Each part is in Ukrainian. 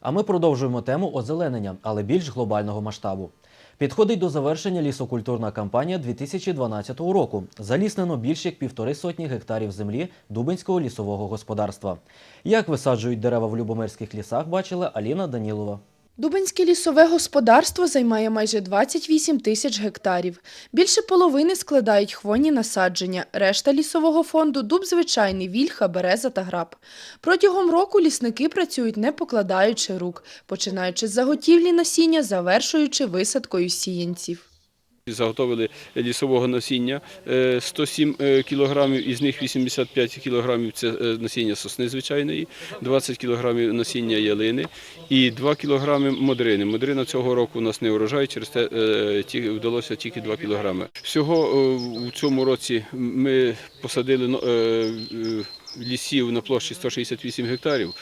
А ми продовжуємо тему озеленення, але більш глобального масштабу. Підходить до завершення лісокультурна кампанія 2012 року. Заліснено більш як півтори сотні гектарів землі Дубинського лісового господарства. Як висаджують дерева в Любомирських лісах, бачила Аліна Данілова. Дубинське лісове господарство займає майже 28 тисяч гектарів. Більше половини складають хвойні насадження, решта лісового фонду – дуб звичайний, вільха, береза та граб. Протягом року лісники працюють не покладаючи рук, починаючи з заготівлі насіння, завершуючи висадкою сіянців. Заготовили лісового насіння е, 107 е, кілограмів, із них 85 кілограмів це е, насіння сосни звичайної, 20 кілограмів насіння ялини і 2 кілограми модрини. Модрина цього року у нас не урожай, через те е, вдалося тільки 2 кілограми. Всього е, у цьому році ми посадили е, е, лісів на площі 168 гектарів.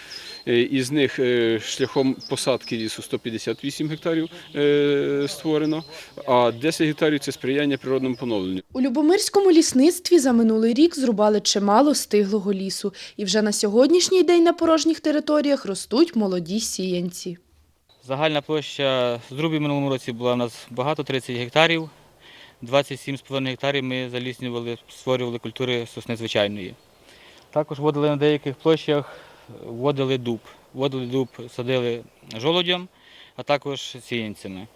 Е, Із них е, шляхом посадки лісу 158 гектарів е, створено, а 10 гектарів це сприяння природному поновленню. У Любомирському лісництві за минулий рік зрубали чимало стиглого лісу, і вже на сьогоднішній день на порожніх територіях ростуть молоді сіянці. Загальна площа зрубів минулому році була у нас багато 30 гектарів. 27,5 гектарів ми заліснювали, створювали культури сосни звичайної. Також вводили на деяких площах, вводили дуб. Вводили дуб, садили жолудям, а також сіянцями.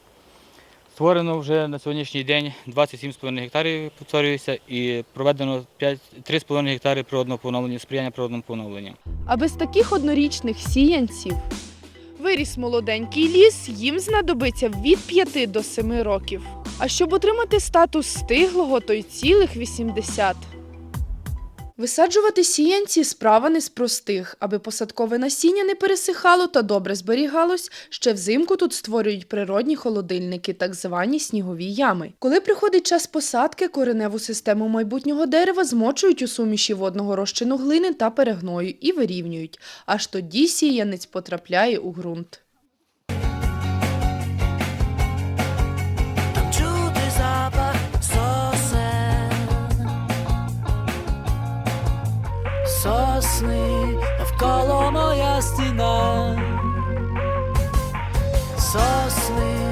Створено вже на сьогоднішній день 27,5 гектарів, повторююся, і проведено 5 3,5 гектари природного поновлення, сприяння природному поновленню. А без таких однорічних сіянців виріс молоденький ліс, їм знадобиться від 5 до 7 років. А щоб отримати статус стиглого, то й цілих 80. Висаджувати сіянці справа не з простих. Аби посадкове насіння не пересихало та добре зберігалось, ще взимку тут створюють природні холодильники, так звані снігові ями. Коли приходить час посадки, кореневу систему майбутнього дерева змочують у суміші водного розчину глини та перегною і вирівнюють. Аж тоді сіянець потрапляє у ґрунт. Сосни, навколо моя стіна, сосни,